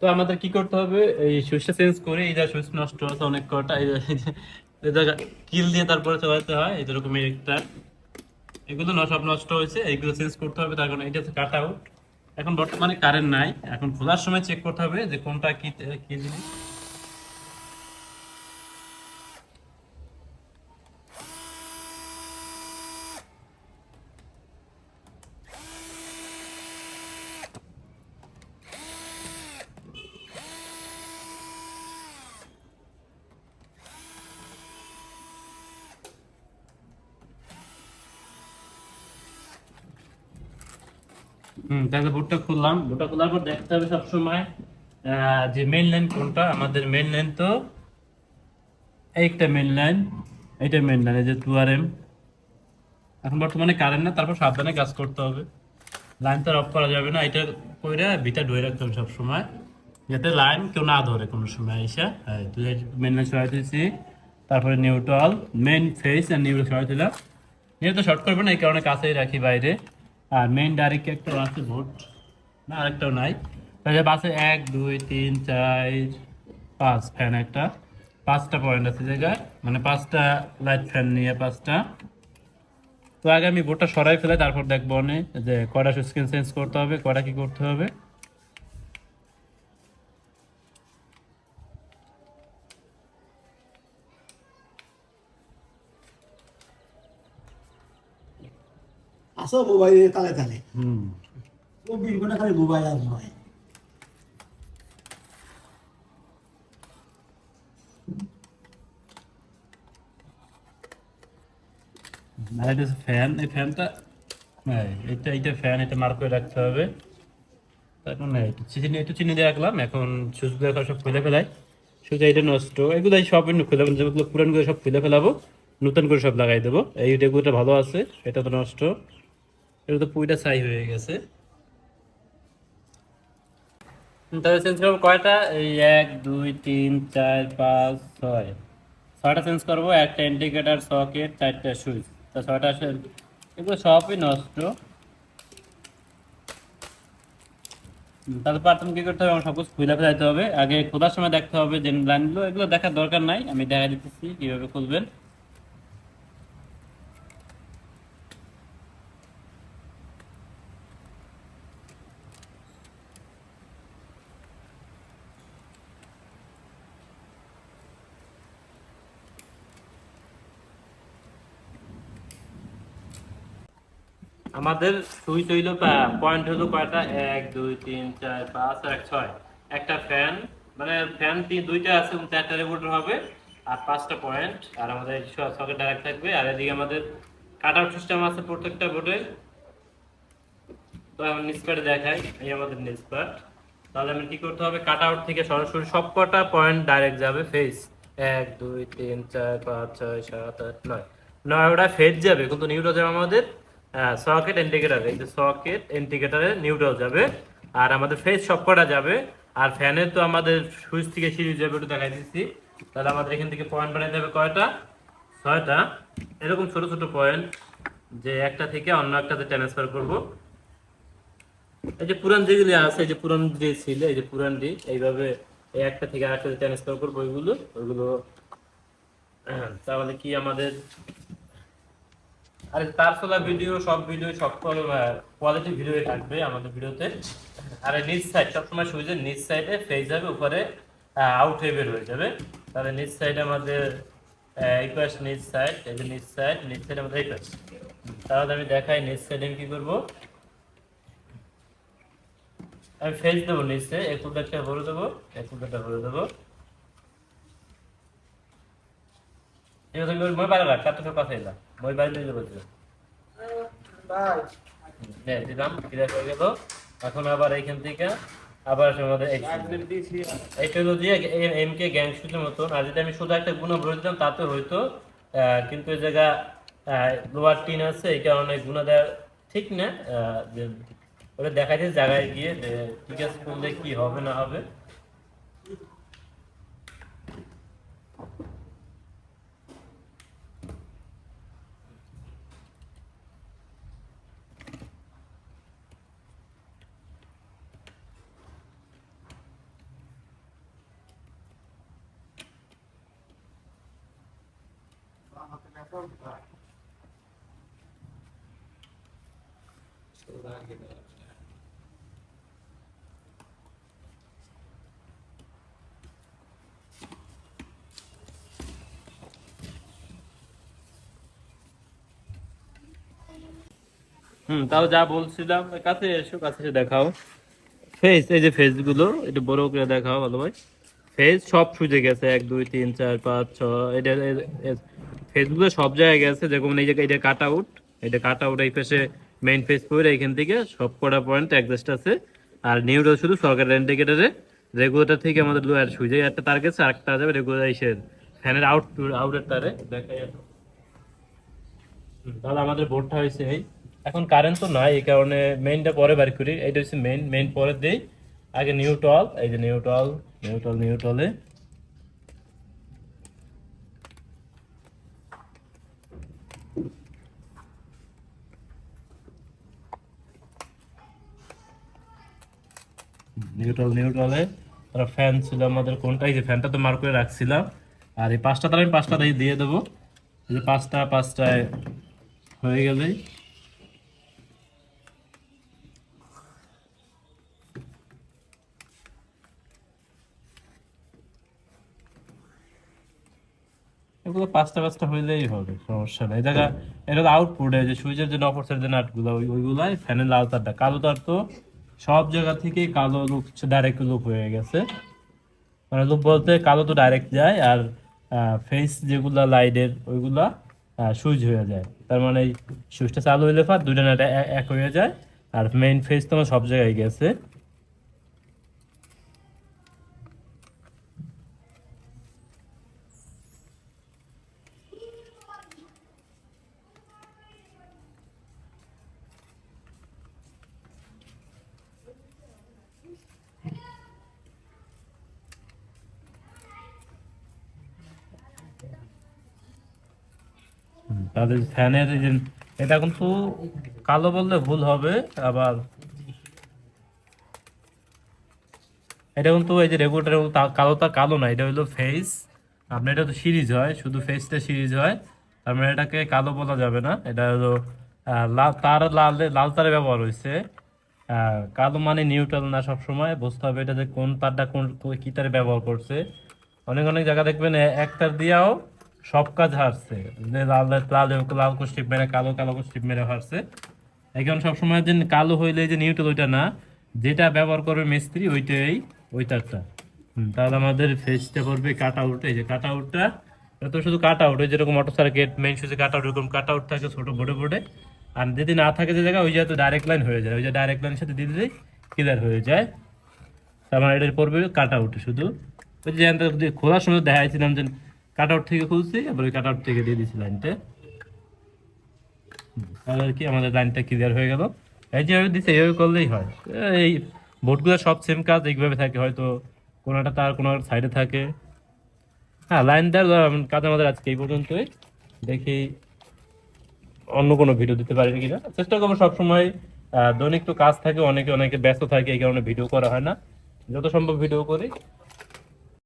তো আমাদের কি করতে হবে? এই সুইচটা চেঞ্জ করে এই যা সুইচ নষ্ট হচ্ছে অনেক কটা, এই জায়গা কিল দিয়ে তারপরে চালাতে হয়, এই যেরকম একটা। এগুলো সব নষ্ট হয়েছে, এইগুলো চেঞ্জ করতে হবে, তার কারণে এটা হচ্ছে কাট আউট এখন বর্তমানে কারেন্ট নাই, এখন খোলার সময় চেক করতে হবে যে কোনটা কি কি জিনিস। হুম, তাহলে বুটটা খুললাম। বুটটা খোলার পর দেখতে হবে সবসময় যে মেইন লাইন কোনটা, আমাদের মেইন লাইন তো এইটা মেইন লাইন এইটা মেইন লাইন এই যে টু আর এম এখন বর্তমানে কারেন্ট না, তারপর সাবধানে কাজ করতে হবে। লাইন তো অফ করা যাবে না, এটা কইরা বিটা ধরে রাখতে হবে সবসময়, যাতে লাইন কেউ না ধরে কোনো সময় এসে মেইন লাইন সরাই দিয়েছি, তারপরে নিউট্রাল মেন ফেস আর নিউট্রাল সরাই দিলাম। তো শর্ট করবে না, এই কারণে কাছেই রাখি বাইরে। আর মেইন ডাইরেক্ট একটা আছে ভোট। না, আরেকটাও নাই। তাহলে বাসে এক, দুই, তিন, চার, পাঁচ ফ্যান একটা। পাঁচটা পয়েন্ট আছে জায়গায়। মানে পাঁচটা লাইট ফ্যান নিয়ে পাঁচটা। তো আগে আমি বোর্ডটা সরাই ফেলে, তারপর দেখব অনেক যে কটা স্ক্রিন চেঞ্জ করতে হবে কটা কি করতে হবে। আসো মোবাইলে তালে তালে। হুম। চব্বিশ ঘণ্টা খালি মোবাইল আর নয়। এটা ফ্যান এই ফ্যানটা এই, এটা এইটা ফ্যান এটা মার্ক করে রাখতে হবে। তারপর না একটু চিনি একটু চিনি দিয়ে রাখলাম। এখন সব খুলে ফেলাই। সুইচ এটা নষ্ট। এগুলো সব খুলে যেগুলো পুরানগুলো সব খুলে ফেলাবো। নতুন করে সব লাগাই দেবো। এই রেগুলোটা ভালো আছে এটা তো নষ্ট। এটা তো পুইটা ছাই হয়ে গেছে। তাহলে চেঞ্জ করব কয়টা? এই এক, দুই, তিন, চার, পাঁচ, ছয়। ছয়টা চেঞ্জ করব, একটা ইন্ডিকেটার সকেট চারটা সুইচ। তা ছয়টা এগুলো সবই নষ্ট। তাহলে প্রথম কি করতে হবে? আমার সব কিছু খুলে ফেলাইতে হবে। আগে খোলার সময় দেখতে হবে যে লাইনগুলো এগুলো দেখার দরকার নাই। আমি দেখা দিতেছি কীভাবে খুলবেন। আমাদের সুইচ হইল পয়েন্ট হলো কয়টা? এক, দুই, তিন, চার, পাঁচ এক, ছয়। একটা ফ্যান মানে ফ্যান তিন দুইটা আছে চারটা রেগুলেটর হবে, আর পাঁচটা পয়েন্ট আর আমাদের সকেট ডাইরেক্ট থাকবে। আর এদিকে আমাদের কাট আউট সিস্টেম আছে প্রত্যেকটা বোর্ডে তো আমি নিসপ্যাটে দেখাই, এই আমাদের নিসপ্যাট তাহলে আমি কি করতে হবে? কাট আউট থেকে সরাসরি সব কটা পয়েন্ট ডাইরেক্ট যাবে ফেস এক, দুই, তিন, চার, পাঁচ, ছয়, সাত, আট, নয়। নয়টা ফেস যাবে, কিন্তু নিউট্রাল যাবে আমাদের সকেট ইন্ডিকেটারে এই যে সকেট ইন্ডিকেটারে নিউট্রাল যাবে, আর আমাদের ফেস সব কটা যাবে, আর ফ্যানের তো আমাদের সুইচ থেকে সিরিজ যাবে একটু দেখাই দিচ্ছি। তাহলে আমাদের এখান থেকে পয়েন্ট বানাইতে হবে কয়টা? ছয়টা। এরকম ছোট ছোট পয়েন্ট যে একটা থেকে অন্য একটাতে ট্রান্সফার করব। এই যে পুরান যেগুলি আছে, এই যে পুরান যে ছিল, এই যে পুরান ডি এইভাবে এই একটা থেকে আরেকটাতে ট্রান্সফার করব ওইগুলো ওইগুলো। তাহলে কি আমাদের আরে তার ফলা ভিডিও সব ভিডিও সব কোয়ালিটি ভিডিও থাকবে আমাদের ভিডিওতে আর নিচ সাইড সবসময় সুইচের নিচ সাইডে ফেস যাবে, উপরে আউট হয়ে বের হয়ে যাবে। তাহলে নিচ সাইডে আমাদের এই পাশ নিচ সাইড এই নিচ সাইড নিচ সাইড আমাদের এই পাশ। তাহলে আমি দেখাই নিচ সাইডে আমি কি করব? আমি ফেস দেবো নিচে একটু একটা ভরে দেবো একটু একটা ভরে দেবো। এবার তুমি কাটতে সব কথা এলাম মই বাইরে দেবো দিলাম হ্যাঁ দিলাম ক্লিয়ার হয়ে গেল। এখন আবার এইখান থেকে আবার আমাদের এইটা হলো এম কে গ্যাং শুটের মতন। আর যদি আমি শুধু একটা গুণা ভরে দিতাম তাতে হয়তো কিন্তু এই জায়গা লোয়ার টিন আছে এই কারণে গুণা দেওয়া ঠিক না। ওটা দেখা যায় জায়গায় গিয়ে ঠিক আছে করলে কি হবে না হবে। হুম, তাও যা বলছিলাম, কাছে এসো, কাছে দেখাও। ফেস এই যে ফেসগুলো, একটু বড় করে দেখাও ভালো ভাই ফেস সব সুজে গেছে, এক, দুই, তিন, চার, পাঁচ, ছয়, এটা ফেস সব জায়গায় গেছে যেমন এই জায়গায়, এটা কাট আউট এটা কাট আউট এই পাশে মেইন ফেস পরে এখান থেকে সব কটা পয়েন্ট অ্যাডজাস্ট আছে। আর নিউটা শুধু সরকারের ইন্ডিকেটারে রেগুলেটর থেকে আমাদের লোয়ার সুইজে একটা তার গেছে আর একটা যাবে রেগুলার এসে ফ্যানের আউট আউটের তারে দেখা যাবে তাহলে আমাদের বোর্ডটা হয়েছে এই। এখন কারেন্ট তো নাই, এই কারণে মেইনটা পরে বার করি, এইটা হচ্ছে মেইন মেইন পরে দেই। আগে নিউটল এই যে নিউটল নিউটলে নিউটল নিউটলে তারা ফ্যান ছিল আমাদের কোনটা? এই যে ফ্যানটা তো মার করে রাখছিলাম। আর এই পাঁচটা তার আমি পাঁচটা দিয়ে দিয়ে দেবো। পাঁচটা, পাঁচটায় হয়ে গেলেই। এগুলো পাঁচটা পাঁচটা হইলেই হবে, সমস্যা নেই। জায়গা এটা আউটপুট যে সুইচের যে নফরসের যে নাটগুলো, ওই ওইগুলাই ফ্যানের লাল তারটা। কালো তার তো সব জায়গা থেকে কালো লুপ ডাইরেক্ট লুপ হয়ে গেছে। মানে লুপ বলতে কালো তো ডাইরেক্ট যায়, আর ফেস যেগুলা লাইটের ওইগুলা সুইচ হয়ে যায়। তার মানে সুইচটা চালু হইলে ফার দুইটা নাট এক হয়ে যায়, আর মেইন ফেস তোমার সব জায়গায় গেছে। তাদের ফ্যানের এটা কিন্তু কালো বললে ভুল হবে, আবার এটা কিন্তু এই যে রেগুলেটার কালোটা কালো না, এটা হলো ফেস আপনার এটা তো সিরিজ হয়, শুধু ফেসটা সিরিজ হয়, তার মানে এটাকে কালো বলা যাবে না। এটা হলো তার লাল লাল তারে ব্যবহার হয়েছে। কালো মানে নিউট্রাল না সব সময় বুঝতে হবে এটা যে কোন তারটা কোন কী তারে ব্যবহার করছে। অনেক অনেক জায়গা দেখবেন এক তার দিয়াও সব কাজ হারছে। যে লাল লাল লাল স্ট্রিপ মেরে, কালো কালো স্ট্রিপ মেরে হারছে। কারণে সবসময় যে কালো হইলে যে নিউট্রাল ওইটা না, যেটা ব্যবহার করবে মিস্ত্রি ওইটাই ওই তারটা তাহলে আমাদের ফেসটা পড়বে কাট আউট এই যে কাট আউটটা এটা তো শুধু কাট আউট ওই যেরকম মোটর সার্কিট মেইন সুইচে কাট আউট এরকম কাট আউট থাকে ছোটো বোর্ডে বোর্ডে আর যদি না থাকে যে জায়গা ওই জায়গায় তো ডাইরেক্ট লাইন হয়ে যায়, ওই যে ডাইরেক্ট লাইনের সাথে দিলেই ক্লিয়ার হয়ে যায়। তার মানে এটার পড়বে কাট আউট শুধু। ওই যে খোলার সময় দেখাইছিলাম যে কাট আউট থেকে খুলছি, এবার ওই কাট আউট থেকে দিয়ে দিয়েছি লাইনটা তাহলে কি আমাদের লাইনটা ক্লিয়ার হয়ে গেল। এই যেভাবে দিচ্ছে এইভাবে করলেই হয়। এই বোর্ডগুলো সব সেম কাজ, এইভাবে থাকে, হয়তো কোনোটা তার কোনো সাইডে থাকে। হ্যাঁ লাইন দেওয়ার কাজ আমাদের আজকে এই পর্যন্তই। দেখি অন্য কোনো ভিডিও দিতে পারি কিনা। চেষ্টা করব সবসময় দৈনিক তো কাজ থাকে, অনেকে অনেকে ব্যস্ত থাকে, এই কারণে ভিডিও করা হয় না। যত সম্ভব ভিডিও করি।